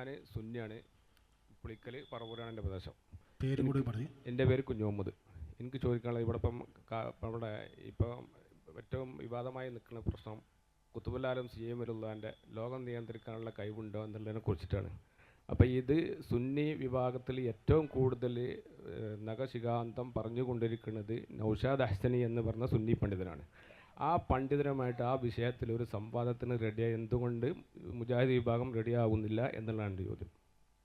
ഞാൻ സുന്നിയാണ്. പുളിക്കൽ പറവൂരാണ് എന്റെ പ്രദേശം. പേരും കൂടി പറഞ്ഞു. എന്റെ പേര് കുഞ്ഞു മുഹമ്മദ് എനിക്ക് ചോദിക്കാനുള്ളത് ഇവിടെ ഇപ്പം നമ്മുടെ ഇപ്പം ഏറ്റവും വിവാദമായി നിൽക്കുന്ന പ്രശ്നം കുത്തുബുല്ലാലും സി എം വരുള്ളതിന്റെ ലോകം നിയന്ത്രിക്കാനുള്ള കഴിവുണ്ടോ എന്നുള്ളതിനെ കുറിച്ചിട്ടാണ്. അപ്പോൾ ഇത് സുന്നി വിഭാഗത്തിൽ ഏറ്റവും കൂടുതൽ നഖശികാന്തം പറഞ്ഞുകൊണ്ടിരിക്കുന്നത് നൗഷാദ് അഹ്സനി എന്ന് പറഞ്ഞ സുന്നി പണ്ഡിതനാണ്. ആ പണ്ഡിതരുമായിട്ട് ആ വിഷയത്തിൽ ഒരു സംവാദത്തിന് റെഡിയായി എന്തുകൊണ്ട് മുജാഹിദ് വിഭാഗം റെഡിയാകുന്നില്ല എന്നുള്ളതാണ് എന്റെ ചോദ്യം.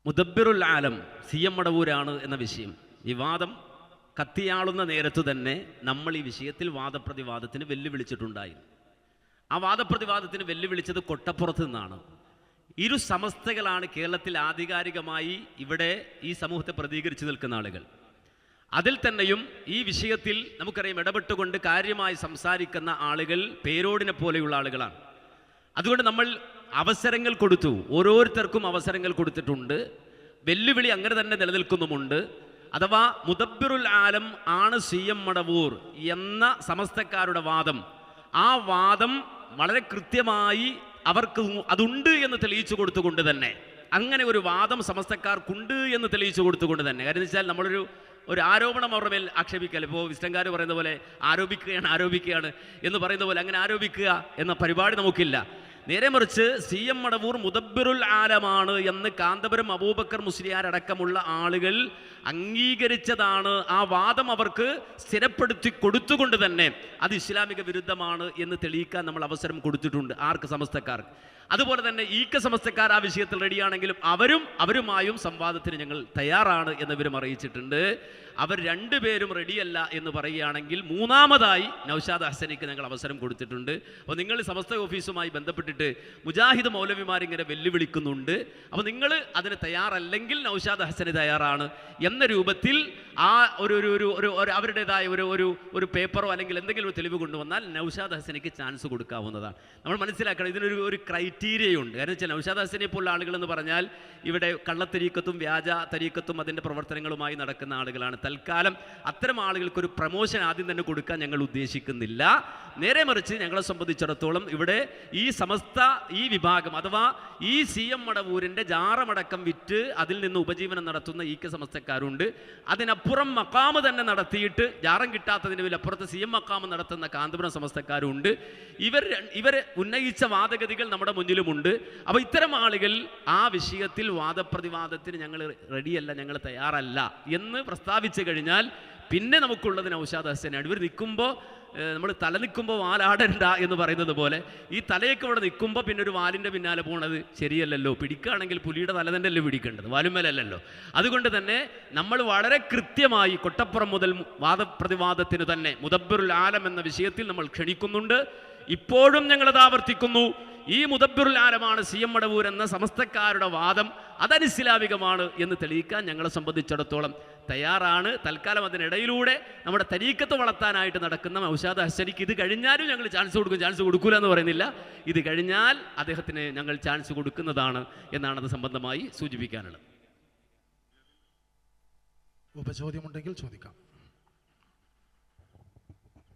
മുദബ്ബിറുൽ ആലം സി എം മടവൂരാണ് എന്ന വിഷയം. വിവാദം കത്തിയാളുന്ന നേരത്തു തന്നെ നമ്മൾ ഈ വിഷയത്തിൽ വാദപ്രതിവാദത്തിന് വെല്ലുവിളിച്ചിട്ടുണ്ടായിരുന്നു ആ വാദപ്രതിവാദത്തിന് വെല്ലുവിളിച്ചത് കൊട്ടപ്പുറത്ത് നിന്നാണ്. ഇരു സമസ്തകളാണ് കേരളത്തിൽ ആധികാരികമായി ഇവിടെ ഈ സമൂഹത്തെ പ്രതികരിച്ചു നിൽക്കുന്ന ആളുകൾ. അതിൽ തന്നെയും ഈ വിഷയത്തിൽ നമുക്കറിയാം ഇടപെട്ടുകൊണ്ട് കാര്യമായി സംസാരിക്കുന്ന ആളുകൾ പേരോടിനെ പോലെയുള്ള ആളുകളാണ്. അതുകൊണ്ട് നമ്മൾ അവസരങ്ങൾ കൊടുത്തു. ഓരോരുത്തർക്കും അവസരങ്ങൾ കൊടുത്തിട്ടുണ്ട്. വെല്ലുവിളി അങ്ങനെ തന്നെ നിലനിൽക്കുന്നുമുണ്ട്. അഥവാ മുദബ്ബിറുൽ ആലം ആണ് സി എം മടവൂർ എന്ന സമസ്തക്കാരുടെ വാദം. ആ വാദം വളരെ കൃത്യമായി അവർക്ക് അതുണ്ട് എന്ന് തെളിയിച്ചു കൊടുത്തുകൊണ്ട് തന്നെ. അങ്ങനെ ഒരു വാദം സമസ്തക്കാർക്കുണ്ട് എന്ന് തെളിയിച്ചു കൊടുത്തുകൊണ്ട് തന്നെ. എന്ന് വെച്ചാൽ നമ്മളൊരു ഒരു ആരോപണം അവരുടെ മേൽ ആക്ഷേപിക്കൽ ഇപ്പോൾ വിസ്റ്റംകാർ പറയുന്ന പോലെ ആരോപിക്കുകയാണ് ആരോപിക്കുകയാണ് എന്ന് പറയുന്ന പോലെ അങ്ങനെ ആരോപിക്കുക എന്ന പരിപാടി നമുക്കില്ല. നേരെ മറിച്ച് സി എം മടവൂർ മുദബ്ബിറുൽ ആലമാണ് എന്ന് കാന്തപുരം അബൂബക്കർ മുസ്ലിയാരടക്കമുള്ള ആളുകൾ അംഗീകരിച്ചതാണ്. ആ വാദം അവർക്ക് സ്ഥിരപ്പെടുത്തി കൊടുത്തുകൊണ്ട് തന്നെ അത് ഇസ്ലാമിക വിരുദ്ധമാണ് എന്ന് തെളിയിക്കാൻ നമ്മൾ അവസരം കൊടുത്തിട്ടുണ്ട്. ആർക്ക്? സമസ്തക്കാർക്ക്. അതുപോലെ തന്നെ ഈക്ക സമസ്തക്കാർ ആ വിഷയത്തിൽ റെഡിയാണെങ്കിലും അവരും അവരുമായും സംവാദത്തിന് ഞങ്ങൾ തയ്യാറാണ് എന്നിവരും അറിയിച്ചിട്ടുണ്ട്. അവർ രണ്ടുപേരും റെഡിയല്ല എന്ന് പറയുകയാണെങ്കിൽ മൂന്നാമതായി നൌഷാദ് ഹസനിക്ക് ഞങ്ങൾ അവസരം കൊടുത്തിട്ടുണ്ട്. അപ്പോൾ നിങ്ങൾ സമസ്ത ഓഫീസുമായി ബന്ധപ്പെട്ടിട്ട് മുജാഹിദ് മൗലവിമാരിങ്ങനെ വെല്ലുവിളിക്കുന്നുണ്ട്. അപ്പോൾ നിങ്ങൾ അതിന് തയ്യാറല്ലെങ്കിൽ നൌഷാദ് ഹസന് തയ്യാറാണ് എന്ന രൂപത്തിൽ ആ ഒരു ഒരു ഒരു ഒരു അവരുടേതായ ഒരു ഒരു ഒരു പേപ്പറോ അല്ലെങ്കിൽ എന്തെങ്കിലും ഒരു തെളിവ് കൊണ്ടുവന്നാൽ നൌഷാദ് ഹസനിക്ക് ചാൻസ് കൊടുക്കാവുന്നതാണ്. നമ്മൾ മനസ്സിലാക്കണം ഇതിനൊരു ഒരു ക്രൈറ്റീരിയയുണ്ട് കാരണം വെച്ചാൽ നൗഷാദ് ഹസനെ പോലുള്ള ആളുകൾ എന്ന് പറഞ്ഞാൽ ഇവിടെ കള്ളത്തരീക്കത്തും വ്യാജ തരീക്കത്തും അതിന്റെ പ്രവർത്തനങ്ങളുമായി നടക്കുന്ന ആളുകളാണ്. തൽക്കാലം അത്തരം ആളുകൾക്ക് ഒരു പ്രമോഷൻ ആദ്യം തന്നെ കൊടുക്കാൻ ഞങ്ങൾ ഉദ്ദേശിക്കുന്നില്ല. നേരെ മറിച്ച് ഞങ്ങളെ സംബന്ധിച്ചിടത്തോളം ഇവിടെ ഈ സമസ്ത ഈ വിഭാഗം അഥവാ ഈ സി എം മടവൂരിന്റെ ജാറമടക്കം വിറ്റ് അതിൽ നിന്ന് ഉപജീവനം നടത്തുന്ന ഈ കെ സമസ്തക്കാരുണ്ട്. അതിനപ്പുറം മക്കാമ് തന്നെ നടത്തിയിട്ട് ജാറം കിട്ടാത്തതിന് അപ്പുറത്ത് സി എം മക്കാമ് നടത്തുന്ന കാന്തപുരം സമസ്തക്കാരുണ്ട്. ഇവർ ഇവർ ഉന്നയിച്ച വാദഗതികൾ നമ്മുടെ മുന്നിലുമുണ്ട്. അപ്പോൾ ഇത്തരം ആളുകൾ ആ വിഷയത്തിൽ വാദപ്രതിവാദത്തിന് ഞങ്ങൾ റെഡിയല്ല ഞങ്ങൾ തയ്യാറല്ല എന്ന് പ്രസ്താവിച്ചു കഴിഞ്ഞാൽ പിന്നെ നമുക്കുള്ളത് നൗഷാദ് ഹസനാണ്. ഇവർ നിൽക്കുമ്പോൾ നമ്മൾ തല നിൽക്കുമ്പോൾ വാലാടണ്ട എന്ന് പറയുന്നത് പോലെ ഈ തലയൊക്കെ ഇവിടെ നിൽക്കുമ്പോൾ പിന്നെ ഒരു വാലിന്റെ പിന്നാലെ പോണത് ശരിയല്ലല്ലോ. പിടിക്കുകയാണെങ്കിൽ പുലിയുടെ തല തന്നെ അല്ലേ പിടിക്കേണ്ടത് വാലുമേലല്ലോ അതുകൊണ്ട് തന്നെ നമ്മൾ വളരെ കൃത്യമായി കൊട്ടപ്പുറം മുതൽ വാദപ്രതിവാദത്തിന് തന്നെ മുദബ്ബറുൽ ആലം എന്ന വിഷയത്തിൽ നമ്മൾ ക്ഷണിക്കുന്നുണ്ട്. ഇപ്പോഴും ഞങ്ങളത് ആവർത്തിക്കുന്നു. ഈ മുദബ്ബിറുൽ ആലമാണ് സി എം മടവൂർ എന്ന സമസ്തക്കാരുടെ വാദം അതനിസ്ലാമികമാണ് എന്ന് തെളിയിക്കാൻ ഞങ്ങളെ സംബന്ധിച്ചിടത്തോളം തയ്യാറാണ്. തൽക്കാലം അതിനിടയിലൂടെ നമ്മുടെ തരീക്കത്ത് വളർത്താനായിട്ട് നടക്കുന്ന ഔഷാദ് ഹസനിക്ക് ഇത് കഴിഞ്ഞാലും ഞങ്ങൾ ചാൻസ് കൊടുക്കും ചാൻസ് കൊടുക്കൂല എന്ന് പറയുന്നില്ല. ഇത് കഴിഞ്ഞാൽ അദ്ദേഹത്തിന് ഞങ്ങൾ ചാൻസ് കൊടുക്കുന്നതാണ് എന്നാണ് അത് സംബന്ധമായി സൂചിപ്പിക്കാനുള്ളത്. ഉപചോദ്യമുണ്ടെങ്കിൽ ചോദിക്കാം.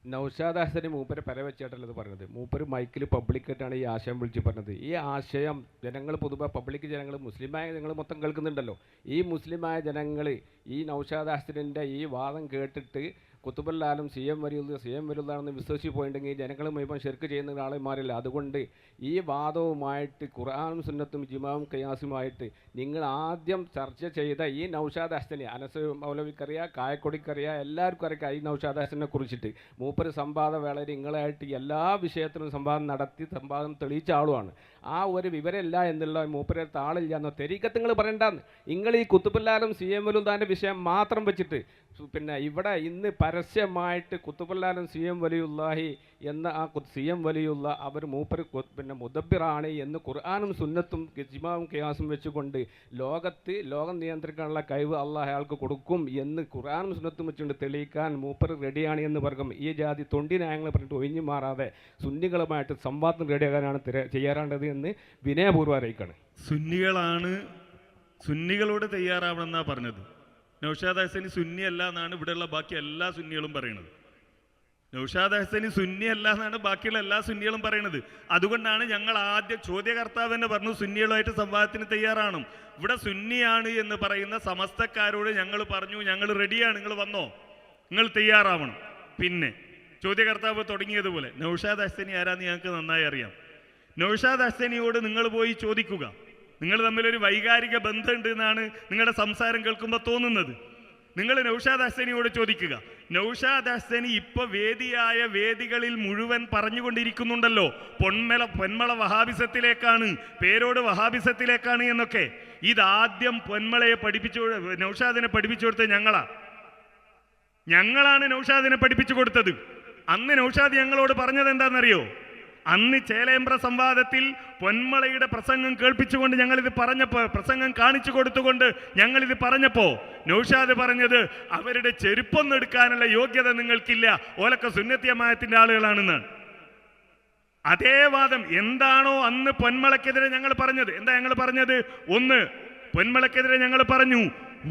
നൗഷാദ് ഹസന് മൂപ്പര് പര വെച്ചിട്ടല്ല ഇത് പറഞ്ഞത്. മൂപ്പര് മൈക്കിൽ പബ്ലിക്കായിട്ടാണ് ഈ ആശയം വിളിച്ച് പറഞ്ഞത്. ഈ ആശയം ജനങ്ങൾ പൊതുവെ പബ്ലിക് ജനങ്ങൾ മുസ്ലിമായ ജനങ്ങൾ മൊത്തം കേൾക്കുന്നുണ്ടല്ലോ. ഈ മുസ്ലിമായ ജനങ്ങൾ ഈ നൗഷാദ് ഹസനിന്റെ ഈ വാദം കേട്ടിട്ട് കുത്തുബല്ലാലും സി എം വരിയുള്ള സി എം വരുന്നതാണെന്ന് വിശ്വസിച്ച് പോയിട്ടുണ്ടെങ്കിൽ ജനങ്ങളും ഇപ്പം ഷെർക്ക് ചെയ്യുന്ന ആളുമാരില്ല അതുകൊണ്ട് ഈ വാദവുമായിട്ട് ഖുർആാനും സുന്നത്തും ജിമാവും കയാസുമായിട്ട് നിങ്ങൾ ആദ്യം ചർച്ച ചെയ്ത ഈ നൗഷാദ് ഹസനെ അനസ് മൗലവിക്കറിയ കായക്കൊടിക്കറിയാ എല്ലാവർക്കും അറിയാം ഈ നൗഷാദ് ഹസനെ കുറിച്ചിട്ട്. മൂപ്പര് സംവാദ വേളയിൽ നിങ്ങളായിട്ട് എല്ലാ വിഷയത്തിലും സംവാദം നടത്തി സംവാദം തെളിയിച്ച ആളുമാണ്. ആ ഒരു വിവരമില്ല എന്നുള്ള മൂപ്പരെ താളില്ല എന്നോ തെരീക്കത്ത് നിങ്ങൾ പറയണ്ടെന്ന്. നിങ്ങൾ ഈ കുത്തുപ്പില്ലാലും സി എം വലുതാന്റെ വിഷയം മാത്രം വെച്ചിട്ട് പിന്നെ ഇവിടെ ഇന്ന് പരസ്യമായിട്ട് കുത്തുബല്ലാലും സി എം വലിയുല്ലാഹി എന്ന ആ സി എം വലിയുള്ള അവർ മൂപ്പർ പിന്നെ മുദബിറാണ് എന്ന് ഖുർആാനും സുന്നത്തും ജിമാവും കിയാസും വെച്ചുകൊണ്ട് ലോകത്ത് ലോകം നിയന്ത്രിക്കാനുള്ള കഴിവ് അള്ളാഹ് അയാൾക്ക് കൊടുക്കും എന്ന് ഖുർആാനും സുന്നത്തും വെച്ചുകൊണ്ട് തെളിയിക്കാൻ മൂപ്പർ റെഡിയാണ് എന്ന് പറയും. ഈ ജാതി തൊണ്ടി ന്യായങ്ങൾ പറഞ്ഞിട്ട് ഒഴിഞ്ഞു മാറാതെ സുന്നികളുമായിട്ട് സംവാദം റെഡിയാകാനാണ് ചെയ്യാറേണ്ടത് എന്ന് വിനയപൂർവം അറിയിക്കാണ്. സുന്നികളാണ് സുന്നികളോട് തയ്യാറാവണമെന്നാണ് പറഞ്ഞത്. നൗഷാദ് ഹസനി സുന്നി അല്ല എന്നാണ് ഇവിടെയുള്ള ബാക്കി എല്ലാ സുന്നികളും പറയുന്നത്. നൗഷാദ് ഹസനി സുന്നി അല്ല എന്നാണ് ബാക്കിയുള്ള എല്ലാ സുന്നികളും പറയുന്നത്. അതുകൊണ്ടാണ് ഞങ്ങൾ ആദ്യ ചോദ്യകർത്താവ് തന്നെ പറഞ്ഞു സുന്നികളുമായിട്ട് സംവാദത്തിന് തയ്യാറാണ്. ഇവിടെ സുന്നിയാണ് എന്ന് പറയുന്ന സമസ്തക്കാരോട് ഞങ്ങൾ പറഞ്ഞു ഞങ്ങൾ റെഡിയാണ് നിങ്ങൾ വന്നോ? നിങ്ങൾ തയ്യാറാവണം. പിന്നെ ചോദ്യകർത്താവ് തുടങ്ങിയതുപോലെ നൗഷാദ് ഹസനി ആരാന്ന് ഞങ്ങൾക്ക് നന്നായി അറിയാം. നൗഷാദ് ഹസനിയോട് നിങ്ങൾ പോയി ചോദിക്കുക. നിങ്ങൾ തമ്മിലൊരു വൈകാരിക ബന്ധമുണ്ട് എന്നാണ് നിങ്ങളുടെ സംസാരം കേൾക്കുമ്പോൾ തോന്നുന്നത്. നിങ്ങൾ നൗഷാദ് ഹസനിയോട് ചോദിക്കുക നൗഷാദ് ഹസനി ഇപ്പൊ വേദിയായ വേദികളിൽ മുഴുവൻ പറഞ്ഞുകൊണ്ടിരിക്കുന്നുണ്ടല്ലോ. പൊന്മല പൊന്മള വഹാബിസത്തിലേക്കാണ് പേരോട് വഹാബിസത്തിലേക്കാണ് എന്നൊക്കെ. ഇതാദ്യം പൊന്മളയെ പഠിപ്പിച്ചു നൗഷാദിനെ പഠിപ്പിച്ചു കൊടുത്തത് ഞങ്ങളാ. ഞങ്ങളാണ് നൗഷാദിനെ പഠിപ്പിച്ചു കൊടുത്തത്. അന്ന് നൗഷാദ് ഞങ്ങളോട് പറഞ്ഞത് എന്താണെന്നറിയോ? അന്ന് ചേലേമ്പ്ര സംവാദത്തിൽ പൊന്മളയുടെ പ്രസംഗം കേൾപ്പിച്ചുകൊണ്ട് ഞങ്ങളിത് പറഞ്ഞപ്പോൾ പ്രസംഗം കാണിച്ചു കൊടുത്തുകൊണ്ട് ഞങ്ങളിത് പറഞ്ഞപ്പോൾ നൌഷാദ് പറഞ്ഞത് അവരുടെ ചെരുപ്പൊന്നും എടുക്കാനുള്ള യോഗ്യത നിങ്ങൾക്കില്ല. ഓലൊക്കെ സുന്നത്തിയമായത്തിന്റെ ആളുകളാണെന്ന്. അതേ വാദം എന്താണോ അന്ന് പൊന്മളക്കെതിരെ ഞങ്ങൾ പറഞ്ഞത്? എന്താ ഞങ്ങൾ പറഞ്ഞത്? ഒന്ന് പൊന്മളക്കെതിരെ ഞങ്ങൾ പറഞ്ഞു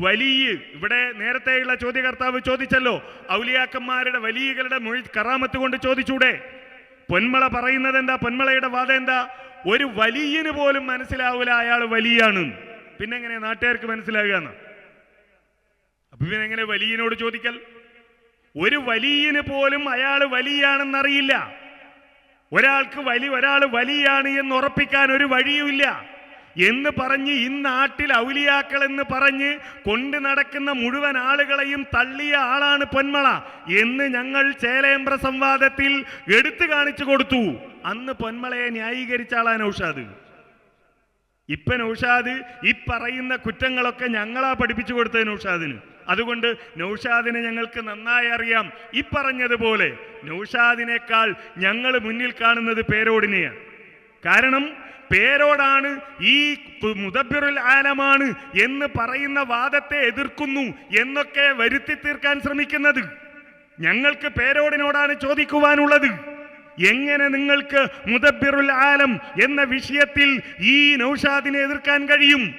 വലിയ ഇവിടെ നേരത്തെയുള്ള ചോദ്യകർത്താവ് ചോദിച്ചല്ലോ ഔലിയാക്കന്മാരുടെ വലിയകളുടെ മൊഴി കറാമത്ത് കൊണ്ട് ചോദിച്ചൂടെ? പൊന്മള പറയുന്നത് എന്താ പൊന്മളയുടെ വാദം എന്താ ഒരു വലിയന് പോലും മനസ്സിലാവില്ല അയാൾ വലിയാണ്. പിന്നെ എങ്ങനെ നാട്ടുകാർക്ക് മനസ്സിലാകുക എന്നാ? അപ്പൊ എങ്ങനെ വലിയനോട് ചോദിക്കൽ? ഒരു വലിയന് പോലും അയാൾ വലിയാണെന്ന് അറിയില്ല ഒരാൾക്ക് വലി ഒരാൾ വലിയാണ് എന്ന് ഉറപ്പിക്കാൻ ഒരു വഴിയുമില്ല. എന്ന് പറഞ്ഞ് ഈ നാട്ടിൽ ഔലിയാക്കൾ എന്ന് പറഞ്ഞ് കൊണ്ടു നടക്കുന്ന മുഴുവൻ ആളുകളെയും തള്ളിയ ആളാണ് പൊന്മള എന്ന് ഞങ്ങൾ ചേലേമ്പ്ര സംവാദത്തിൽ എടുത്തു കാണിച്ചു കൊടുത്തു. അന്ന് പൊന്മളയെ ന്യായീകരിച്ച ആളാണ് ഔഷാദ്. ഇപ്പൊ നൗഷാദ് ഈ പറയുന്ന കുറ്റങ്ങളൊക്കെ ഞങ്ങളാ പഠിപ്പിച്ചു കൊടുത്തത് നൗഷാദിന് അതുകൊണ്ട് നൗഷാദിനെ ഞങ്ങൾക്ക് നന്നായി അറിയാം. ഈ പറഞ്ഞതുപോലെ നൗഷാദിനേക്കാൾ ഞങ്ങൾ മുന്നിൽ കാണുന്നത് പേരോടിനെയാണ്. കാരണം പേരോടാണ് ഈ മുതബിറുൽ ആലമാണ് എന്ന് പറയുന്ന വാദത്തെ എതിർക്കുന്നു എന്നൊക്കെ വരുത്തി തീർക്കാൻ ശ്രമിക്കുന്നത്. ഞങ്ങൾക്ക് പേരോടിനോടാണ് ചോദിക്കുവാനുള്ളത്. എങ്ങനെ നിങ്ങൾക്ക് മുദബ്ബിറുൽ ആലം എന്ന വിഷയത്തിൽ ഈ നൗഷാദിനെ എതിർക്കാൻ കഴിയും?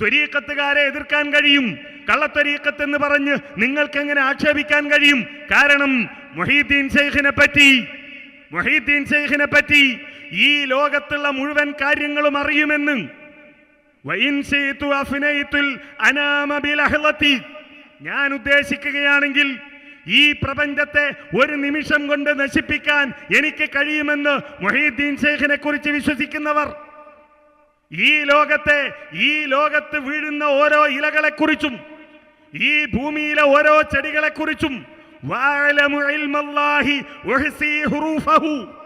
ത്വരീക്കത്തുകാരെ എതിർക്കാൻ കഴിയും? കള്ളത്വരീക്കത്ത് എന്ന് പറഞ്ഞ് നിങ്ങൾക്ക് എങ്ങനെ ആക്ഷേപിക്കാൻ കഴിയും? കാരണം മൊഹീദ്ദീൻ ഷെയ്ഖിനെ പറ്റി മൊഹീദ്ദീൻ ഷെയ്ഖിനെ പറ്റി ഈ ലോകത്തുള്ള മുഴുവൻ കാര്യങ്ങളും അറിയുമെന്ന്. ഞാൻ ഉദ്ദേശിക്കുകയാണെങ്കിൽ ഈ പ്രപഞ്ചത്തെ ഒരു നിമിഷം കൊണ്ട് നശിപ്പിക്കാൻ എനിക്ക് കഴിയുമെന്ന് മൊഹീദ്ദീൻ ഷേഖിനെ കുറിച്ച് വിശ്വസിക്കുന്നവർ ഈ ലോകത്തെ ഈ ലോകത്ത് വീഴുന്ന ഓരോ ഇലകളെക്കുറിച്ചും ഈ ഭൂമിയിലെ ഓരോ ചെടികളെക്കുറിച്ചും ഹുറൂഫഹു.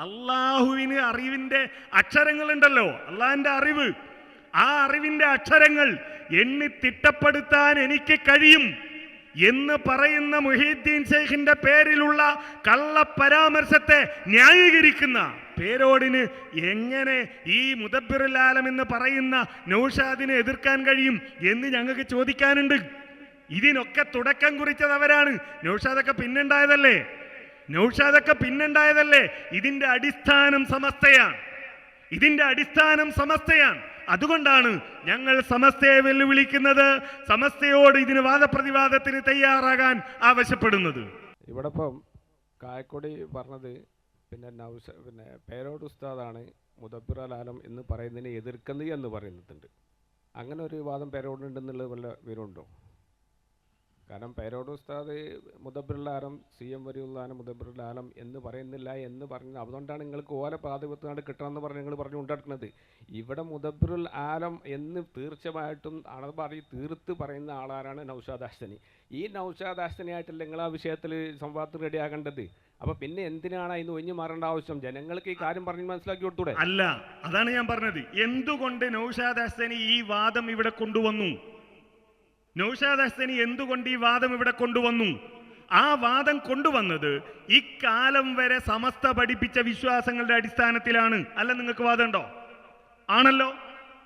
അള്ളാഹുവിന് അറിവിന്റെ അക്ഷരങ്ങളുണ്ടല്ലോ. അള്ളാഹിന്റെ അറിവ്. ആ അറിവിന്റെ അക്ഷരങ്ങൾ എണ്ണി തിട്ടപ്പെടുത്താൻ എനിക്ക് കഴിയും എന്ന് പറയുന്ന മുഹീദ്ദീൻ ഷെയ്ഖിന്റെ പേരിലുള്ള കള്ള പരാമർശത്തെ ന്യായീകരിക്കുന്ന പേരോടിന് എങ്ങനെ ഈ മുദബ്ബിറുൽ ആലം എന്ന് പറയുന്ന നൗഷാദിനെ എതിർക്കാൻ കഴിയും എന്ന് ഞങ്ങൾക്ക് ചോദിക്കാനുണ്ട്. ഇതിനൊക്കെ തുടക്കം കുറിച്ചത് അവരാണ്. നൗഷാദൊക്കെ പിന്നുണ്ടായതല്ലേ? നൗഷാദൊക്കെ പിന്നുണ്ടായതല്ലേ ഇതിന്റെ അടിസ്ഥാനം സമസ്തയാണ്. ഇതിന്റെ അടിസ്ഥാനം സമസ്തയാണ്. അതുകൊണ്ടാണ് ഞങ്ങൾ സമസ്തയെ വെല്ലുവിളിക്കുന്നത് സമസ്തയോട് ഇതിന് വാദപ്രതിവാദത്തിന് തയ്യാറാകാൻ ആവശ്യപ്പെടുന്നത്. ഇവിടെ ഇപ്പം കായക്കൊടി പറഞ്ഞത് പിന്നെ നൗഷ പിന്നെ പേരോട് ഉസ്താദാണ് മുദബ്ബിർ അലാലം എന്ന് പറയുന്നതിനെ എതിർക്കുന്നത് എന്ന് പറയുന്നുണ്ട്. അങ്ങനെ ഒരു വാദം പേരോടുണ്ടെന്നുള്ളത് വല്ല വിവരമുണ്ടോ? കാരണം പേരോട് ഉസ്താദ് മുദബ്ബിറുൽ ആലം സി എം വരിയുള്ളാണ് മുദബ്ബിറുൽ ആലം എന്ന് പറയുന്നില്ല എന്ന് പറഞ്ഞ് അതുകൊണ്ടാണ് നിങ്ങൾക്ക് ഓല പ്രാതിപത്യമാണ് കിട്ടണമെന്ന് പറഞ്ഞ് നിങ്ങൾ പറഞ്ഞു കൊണ്ടിരിക്കുന്നത് ഇവിടെ മുദബ്ബിറുൽ ആലം എന്ന് തീർച്ചയായിട്ടും അണ പറഞ്ഞ് തീർത്ത് പറയുന്ന ആളാരാണ് നൗഷാദ് ഹസനി ഈ നൗഷാദ് ഹസനിയായിട്ടല്ല നിങ്ങൾ ആ വിഷയത്തിൽ സംവാദത്തിൽ റെഡിയാകേണ്ടത് അപ്പൊ പിന്നെ എന്തിനാണ് അതിന് ഒഴിഞ്ഞു മാറേണ്ട ആവശ്യം? ജനങ്ങൾക്ക് ഈ കാര്യം പറഞ്ഞ് മനസ്സിലാക്കി കൊടുത്തൂടെ? അല്ല അതാണ് ഞാൻ പറഞ്ഞത്. എന്തുകൊണ്ട് നൗഷാദ് ഹസനി ഈ വാദം ഇവിടെ കൊണ്ടുവന്നു? നൗഷാദ് ഹസനി എന്തുകൊണ്ട് ഈ വാദം ഇവിടെ കൊണ്ടുവന്നു? ആ വാദം കൊണ്ടുവന്നത് ഇക്കാലം വരെ സമസ്ത പഠിപ്പിച്ച വിശ്വാസങ്ങളുടെ അടിസ്ഥാനത്തിലാണ്. അല്ല നിങ്ങൾക്ക് വാദമുണ്ടോ ആണല്ലോ?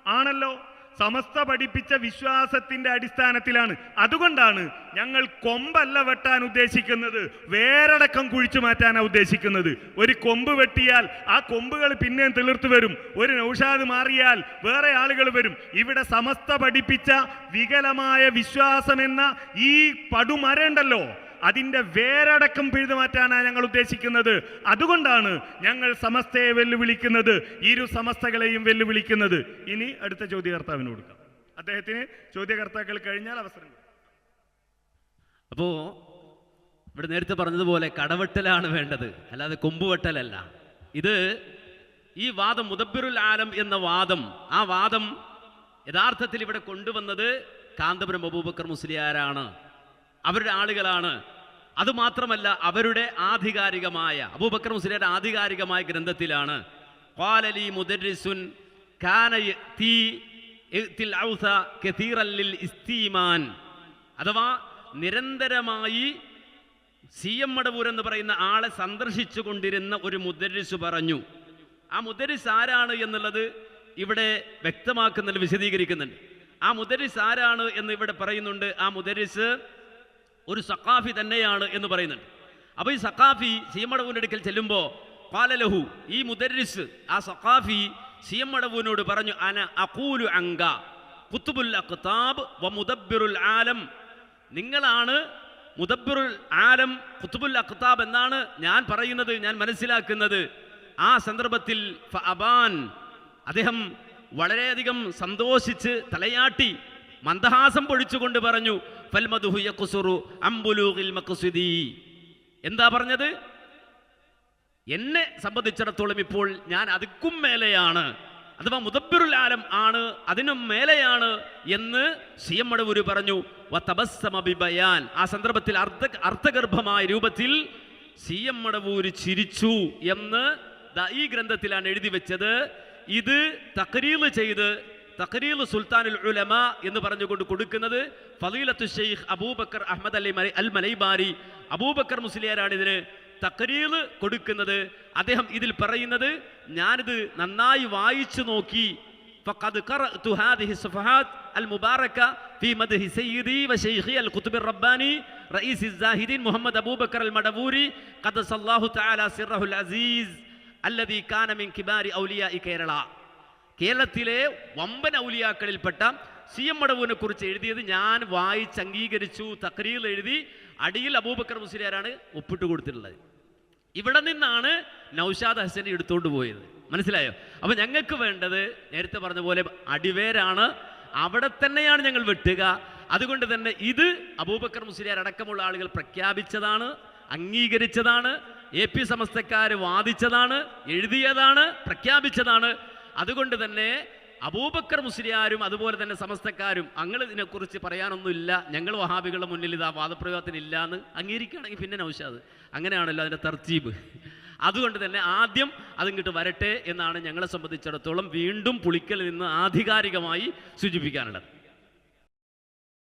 ആണല്ലോ? സമസ്ത പഠിപ്പിച്ച വിശ്വാസത്തിന്റെ അടിസ്ഥാനത്തിലാണ്. അതുകൊണ്ടാണ് ഞങ്ങൾ കൊമ്പല്ല വെട്ടാൻ ഉദ്ദേശിക്കുന്നത്. വേരടക്കം കുഴിച്ചു മാറ്റാനാണ് ഉദ്ദേശിക്കുന്നത്. ഒരു കൊമ്പ് വെട്ടിയാൽ ആ കൊമ്പുകൾ പിന്നെയും തിളിർത്തു വരും. ഒരു നൗഷാദ് മാറിയാൽ വേറെ ആളുകൾ വരും. ഇവിടെ സമസ്ത പഠിപ്പിച്ച വികലമായ വിശ്വാസമെന്ന ഈ പടുമരണ്ടല്ലോ അതിന്റെ വേരടക്കം പിഴുതു മാറ്റാനാണ് ഞങ്ങൾ ഉദ്ദേശിക്കുന്നത്. അതുകൊണ്ടാണ് ഞങ്ങൾ സമസ്തയെ വെല്ലുവിളിക്കുന്നത് ഇരു സമസ്തകളെയും വെല്ലുവിളിക്കുന്നത്. ഇനി അടുത്ത ചോദ്യകർത്താവിന് കൊടുക്കാം. അദ്ദേഹത്തിന് ചോദ്യകർത്താക്കൾ കഴിഞ്ഞാൽ അവസരം അപ്പോ അപ്പോൾ ഇവിടെ നേരത്തെ പറഞ്ഞതുപോലെ കടവെട്ടലാണ് വേണ്ടത് അല്ലാതെ കൊമ്പുവെട്ടലല്ല. ഇത് ഈ വാദം മുദബിറുൽ ആലം എന്ന വാദം ആ വാദം യഥാർത്ഥത്തിൽ ഇവിടെ കൊണ്ടുവന്നത് കാന്തപുരം അബൂബക്കർ മുസ്ലിയാരാണ്. അവരുടെ ആളുകളാണ്. അതുമാത്രമല്ല അവരുടെ ആധികാരികമായ അബൂബക്കർ മുസ്ലിയുടെ ആധികാരികമായ ഗ്രന്ഥത്തിലാണ് ഖാലലി മുദരിസുൻ അഥവാ നിരന്തരമായി സി എം മടവൂർ എന്ന് പറയുന്ന ആളെ സന്ദർശിച്ചു കൊണ്ടിരുന്ന ഒരു മുദരിസ് പറഞ്ഞു. ആ മുദരിസ് ആരാണ് എന്നുള്ളത് ഇവിടെ വ്യക്തമാക്കുന്നുണ്ട് വിശദീകരിക്കുന്നുണ്ട്. ആ മുദരിസ് ആരാണ് എന്ന് ഇവിടെ പറയുന്നുണ്ട്. ആ മുദ്രരിസ് ഒരു സക്കാഫി തന്നെയാണ് എന്ന് പറയുന്നുണ്ട്. അപ്പോൾ ഈ സക്കാഫി സീമടവൂന്റെ അടുക്കൽ ചെല്ലുമ്പോൾ പാലലഹു ഈ മുദരിസ് ആ സക്കാഫി സീമടവൂനോട് പറഞ്ഞു അന അഖൂലു അങ്ക കുത്തുബുൽ അഖ്താബ് വ മുദബ്ബിറുൽ ആലം. നിങ്ങളാണ് മുദബ്ബിറുൽ ആലം കുത്തുബുൽ അഖ്താബ് എന്നാണ് ഞാൻ പറയുന്നത് ഞാൻ മനസ്സിലാക്കുന്നത്. ആ സന്ദർഭത്തിൽ ഫ അബാൻ അദ്ദേഹം വളരെയധികം സന്തോഷിച്ച് തലയാട്ടി. മന്ദഹാസം പൊഴിച്ചുകൊണ്ട് പറഞ്ഞു എന്താ പറഞ്ഞത്? എന്നെ സംബന്ധിച്ചിടത്തോളം ഇപ്പോൾ ഞാൻ അതിക്കും മേലെയാണ് അഥവാ മുദബ്ബിറുൽ ആലം ആണ് അതിനും മേലെയാണ് എന്ന് സി എം മടവൂര് പറഞ്ഞു ബിബയാൻ. ആ സന്ദർഭത്തിൽ അർത്ഥ അർത്ഥഗർഭമായ രൂപത്തിൽ സി എം മടവൂര് ചിരിച്ചു എന്ന് ഈ ഗ്രന്ഥത്തിലാണ് എഴുതി വെച്ചത്. ഇത് തക്രീൽ ചെയ്ത് തക്രീൽ സുൽത്താനുൽ ഉലമ എന്ന് പറഞ്ഞുകൊണ്ട് കൊടുക്കുന്നത് ഫലീലത്തു ഷെയ്ഖ് അബൂബക്കർ അഹമ്മദ് അലി മലൈ അൽ മലൈബാരി അബൂബക്കർ മുസ്ലിയാരാണ് ഇതിന് തക്രീൽ കൊടുക്കുന്നത് അദ്ദേഹം ഇതിൽ പറയുന്നത് ഞാനിത് നന്നായി വായിച്ചു നോക്കി فقد قرأت هذه الصفحات المباركة في مدح سيدي وشيخي القطب الرباني رئيس الزاهدين محمد أبو بكر المدبوري قدس الله تعالى سره العزيز الذي كان من كبار أولياء كيرلا കേരളത്തിലെ വമ്പൻ ഔലിയാക്കളിൽപ്പെട്ട സി എം മടവുവിനെ കുറിച്ച് എഴുതിയത് ഞാൻ വായിച്ച് അംഗീകരിച്ചു തക്രീൽ എഴുതി അടിയിൽ അബൂബക്കർ മുസ്ലിയാരാണ് ഒപ്പിട്ട് കൊടുത്തിട്ടുള്ളത്. ഇവിടെ നിന്നാണ് നൗഷാദ് ഹസനെ എടുത്തുകൊണ്ട് പോയത്. മനസ്സിലായോ? അപ്പോൾ ഞങ്ങൾക്ക് വേണ്ടത് നേരത്തെ പറഞ്ഞ പോലെ അടിവേരാണ്. അവിടെ തന്നെയാണ് ഞങ്ങൾ വെട്ടുക. അതുകൊണ്ട് തന്നെ ഇത് അബൂബക്കർ മുസ്ലിയാർ അടക്കമുള്ള ആളുകൾ പ്രഖ്യാപിച്ചതാണ് അംഗീകരിച്ചതാണ് എ പി സമസ്തക്കാർ വാദിച്ചതാണ് എഴുതിയതാണ് പ്രഖ്യാപിച്ചതാണ്. അതുകൊണ്ട് തന്നെ അബൂബക്കർ മുസ്ലിയാരും അതുപോലെ തന്നെ സമസ്തക്കാരും അങ്ങൾ ഇതിനെക്കുറിച്ച് പറയാനൊന്നുമില്ല. ഞങ്ങൾ വഹാബികളുടെ മുന്നിൽ ഇത് ആ വാദപ്രയോഗത്തിന് ഇല്ല എന്ന് അംഗീകരിക്കുകയാണെങ്കിൽ പിന്നെ നൗഷാദ്. അങ്ങനെയാണല്ലോ അതിന്റെ തർജീബ്. അതുകൊണ്ട് തന്നെ ആദ്യം അതിങ്ങോട്ട് വരട്ടെ എന്നാണ് ഞങ്ങളെ സംബന്ധിച്ചിടത്തോളം വീണ്ടും പുളിക്കൽ നിന്ന് ആധികാരികമായി സൂചിപ്പിക്കാനുള്ളത്.